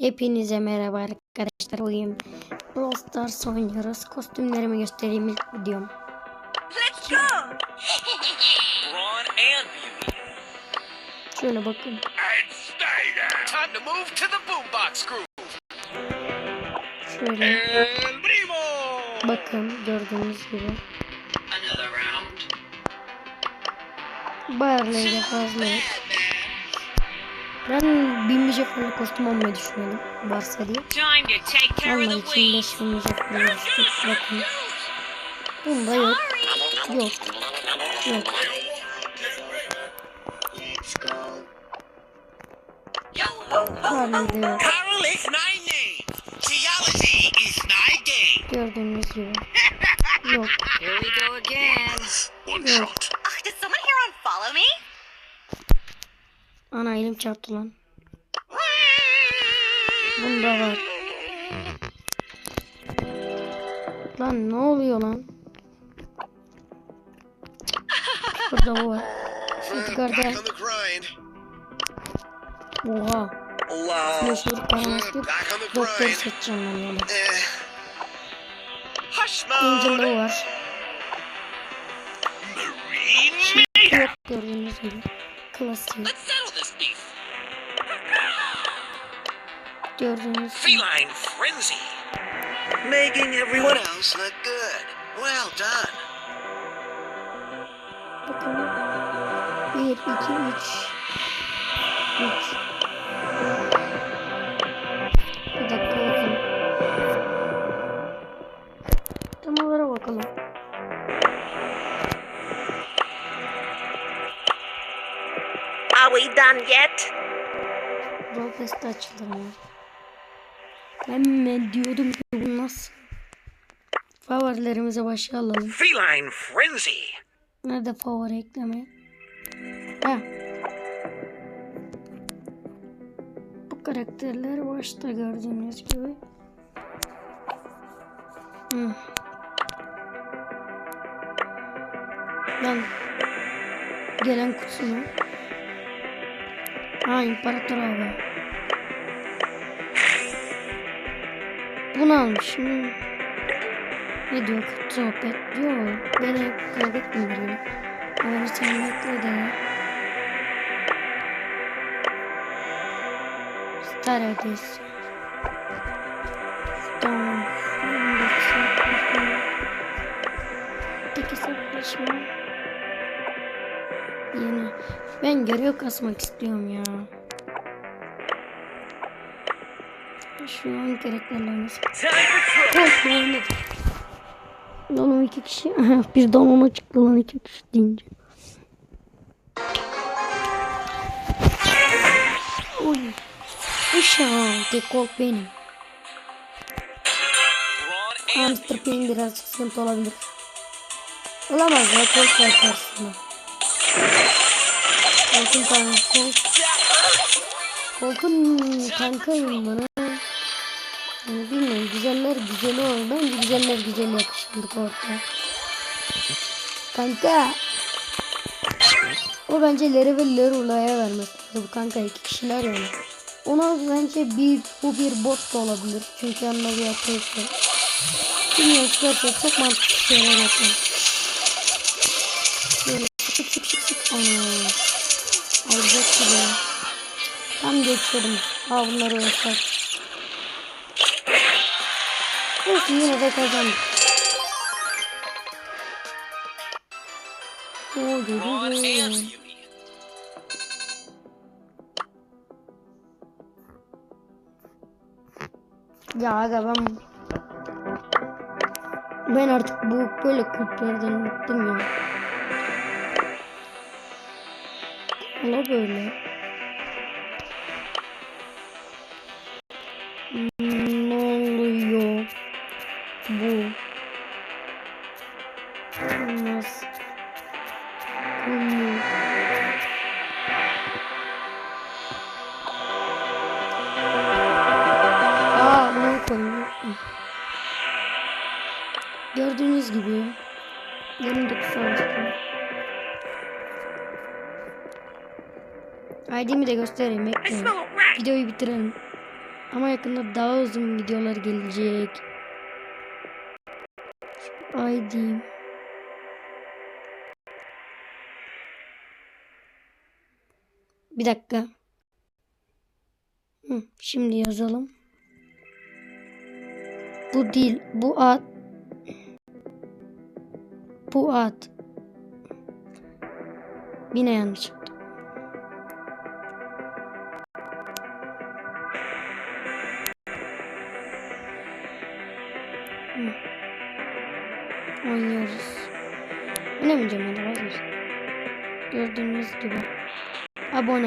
Hepinize merhaba arkadaşlar. Bugün Brawl Stars oynuyoruz. Kostümlerimi göstereyim ilk videom. Let's go! Şöyle bakın. And stay there. Time to move to the boombox groove. Şöyle bakın gördüğünüz gibi. Another round. Bayarlayla fazla yok. Ben binmeyecek falan kostüm almayı düşünüyorum. Varsa diye. Ama için. 5 binmeyecek düştük. Bakın. Bunda yok. Yok. Yok. Harley'de yok. Gördüğünüz gibi. Yok. Here we go again. One Yok. shot. Ah, did someone here unfollow me? Ana elim çarptı lan. Bunda var. Lan ne oluyor lan? Burada bu var. Grind. Oha. On the Doktor seçeceğim ben yani. Eh, Angel'da mode. var. Marine. Yok gördüğünüz gibi. Klasik. Let's settle this beef. Gördüğünüz. Feline frenzy. Making everyone else look good. Well done. Bakalım. 1, 2, 3. 3. Are we done yet? Roblox'ta açılır mı? Mi diyordum ki bu nasıl? Favorilerimize başa alalım. Feline frenzy. Nerede favori ekleme? Ha. Bu karakterler başta gördüğünüz gibi. Hı. Lan. Gelen kutusu mu? Ha imparator abi. Bunu almışım. Ne diyor sohbet diyor. Beni kaybetmiyor beni. Ama sen bekle de. Star hediyesi. Tamam. Tek. Ben görev kasmak istiyorum ya. Şu an trouble. Oh, beğenmedim. Oğlum iki kişi. bir donuma çıktı lan iki kişi deyince. Oy. Uşağım. Tek kol benim. Hamster Payne birazcık sıkıntı olabilir. Olamaz ya Colt var karşısında. Colt'un kanka Colt. Colt'un kankayım bana. Yani bilmiyorum güzeller güzeli olur. Bence güzeller güzeli yakışırdık orta. Kanka. O bence Leri ve Lerula'ya vermek lazım. Bu kanka iki kişiler yani. Ona bence bir bu bir bot da olabilir. Çünkü yanında bir atıyorsa. Bilmiyorum gerçekten çok mantıklı şeyler yapıyor. Şöyle sık sık sık sık. Ana. Alacak gibi. Tam geçiyorum. Ha bunları ölçer. Neyse yine de kazandık. Oo, beauty. Ya aga ben ben artık bu böyle kulüplerden bıktım ya. Ola böyle. Ne oluyor? Bu. Nasıl? Aa bunu koyayım. Gördüğünüz gibi yanımdaki savaşta. ID'mi de göstereyim bekleyin. Videoyu bitirelim. Ama yakında daha uzun videolar gelecek. Diyeyim. Bir dakika. Hı, şimdi yazalım. Bu değil. Bu at. Bu at. Yine yanlış Oynuyoruz. Oynamayacağım hadi vazgeç. Gördüğünüz gibi. Abone